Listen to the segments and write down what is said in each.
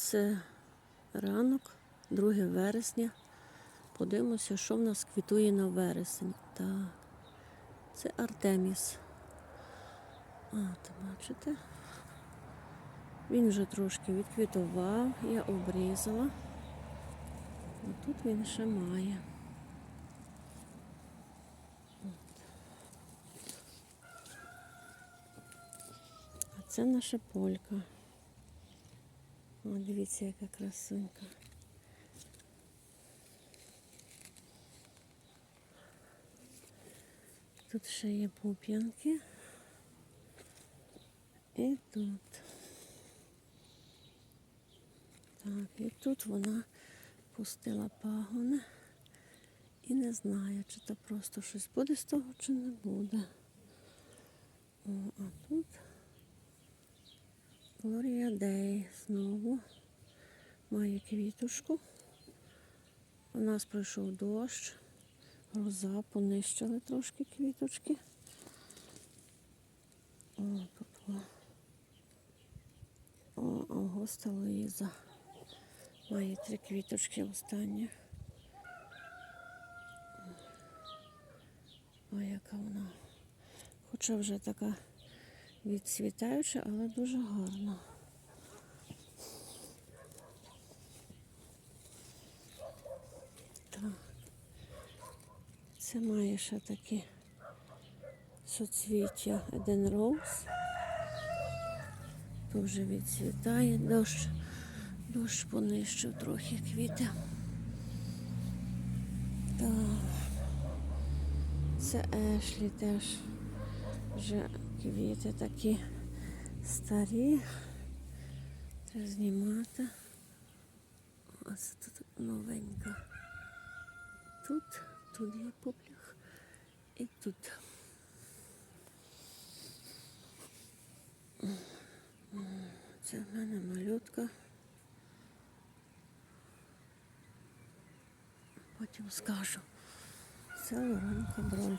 Це ранок, 2 вересня. Подивимося, що в нас квітує на вересень. Так, це Артеміс. А, то бачите? Він вже трошки відквітував, я обрізала. А тут він ще має. А це наша полька. О, дивіться, яка красунька. Тут ще є пуп'янки. І тут. Так, і тут вона пустила пагони. І не знаю, чи то просто щось буде з того, чи не буде. О, а тут Глорія Дей знову має квіточку. У нас пройшов дощ, гроза, понищили трошки квіточки. О, тут о. О, Августа Луїза. Має три квіточки останні. Ой, яка вона. Хоча вже така відцвітаюча, але дуже гарна. Так. Це має ще такі соцвіття Еден Роуз. Вже відцвітає, дощ, дощ понищив трохи квіти. Так. Це Ешлі теж вже квіти такі старі. Треба знімати. Ось тут новенька. Тут, тут є поплях і тут. Це в мене малютка. Потім скажу. Це Лоранка броль.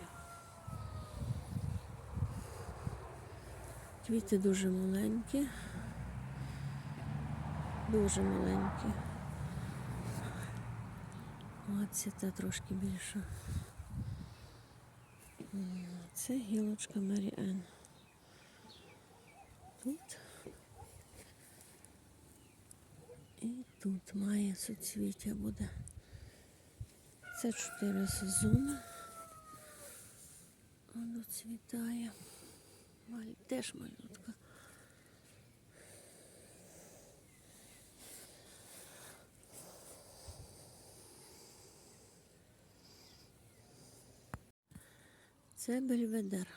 Квіти дуже маленькі. Дуже маленькі. Оце та трошки більша. Це гілочка Мері Енн. Тут. І тут має суцвіття буде. Це чотири сезони. Воно цвітає. Маль... Теж малютка. Це бельведер.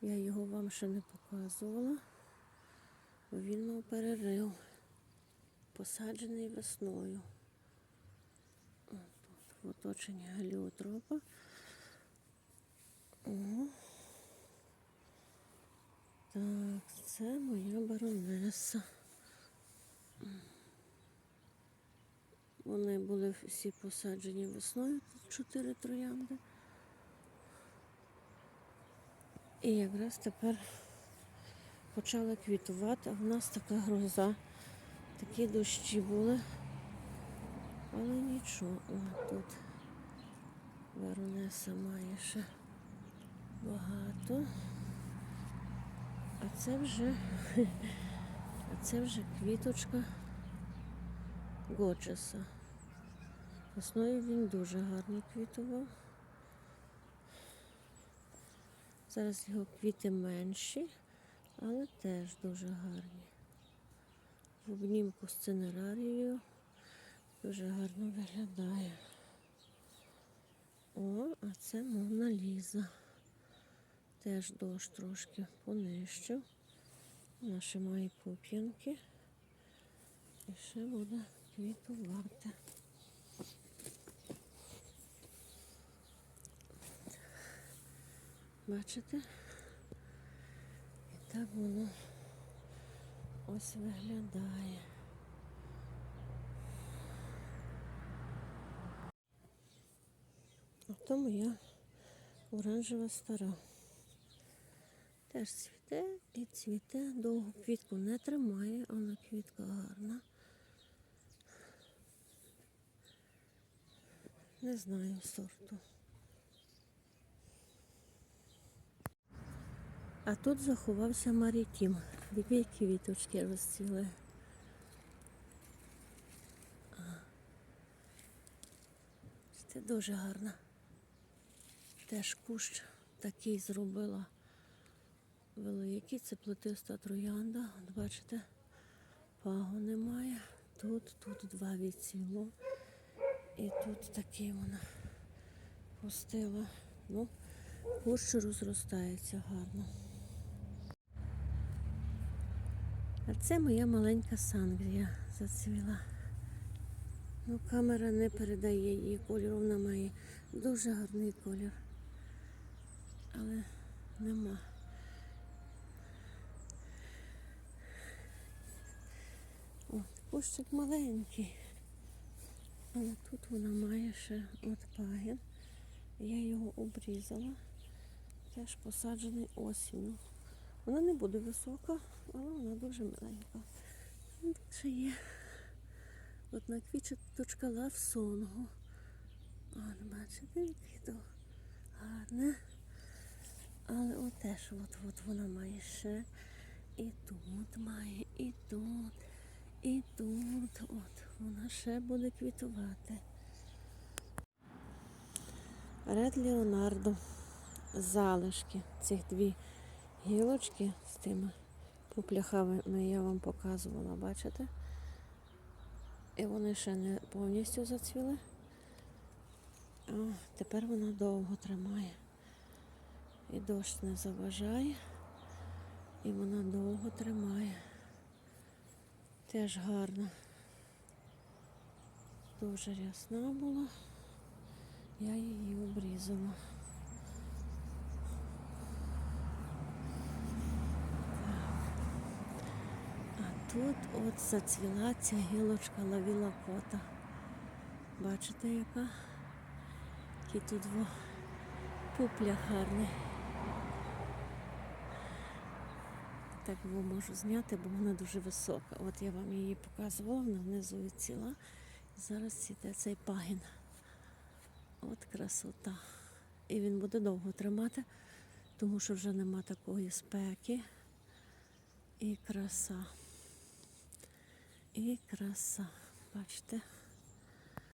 Я його вам ще не показувала, він мав перерив, посаджений весною. О, Тут в оточенні галіотропа. О. Так, це моя баронеса. Вони були всі посаджені весною, тут чотири троянди. І якраз тепер почали квітувати, а в нас така гроза. Такі дощі були. Але нічого. О, тут баронеса має ще багато. А це вже, а це вже квіточка Годжеса. Весною він дуже гарно квітував. Зараз його квіти менші, але теж дуже гарні. В обнімку з цинерарією дуже гарно виглядає. О, а це Мона Ліза. Теж дощ трошки понищив. Ще має пуп'янки. І ще буде квітувати. Бачите? І так воно ось виглядає. А то моя оранжева стара. Теж цвіте і цвіте. Довго квітку не тримає, але квітка гарна. Не знаю сорту. А тут заховався Марітім. Дві квіточки розцвіли. Це дуже гарно. Теж кущ такий зробила великий. Це плетиста троянда. От бачите, пагу немає. Тут, тут два відцвіло. І тут такий вона пустила. Ну, кущ розростається гарно. А це моя маленька сангрія зацвіла. Ну, камера не передає її кольору, вона має дуже гарний колір. Але нема. О, кущик маленький. Але тут вона має ще от пагін. Я його обрізала. Теж посаджений осінню. Вона не буде висока, але вона дуже миленька. Тут ще є одна квіточка лавсонгу. От, бачите, яке то гарне. Але от теж от, от вона має ще. І тут має, і тут, і тут. От вона ще буде квітувати. Ред Леонардо. Залишки цих дві гілочки з тими пупляхами я вам показувала, бачите? І вони ще не повністю зацвіли. А тепер вона довго тримає. І дощ не заважає. І вона довго тримає. Теж гарна. Дуже рясна була. Я її обрізала. А тут от зацвіла ця гілочка лавіла кота. Бачите, яка? Який тут во пупля гарний. Так його можу зняти, бо вона дуже висока. От я вам її показувала, вона внизу відціла. Зараз цвіте цей пагін. От красота. І він буде довго тримати, тому що вже нема такої спеки. І краса. І краса. Бачите?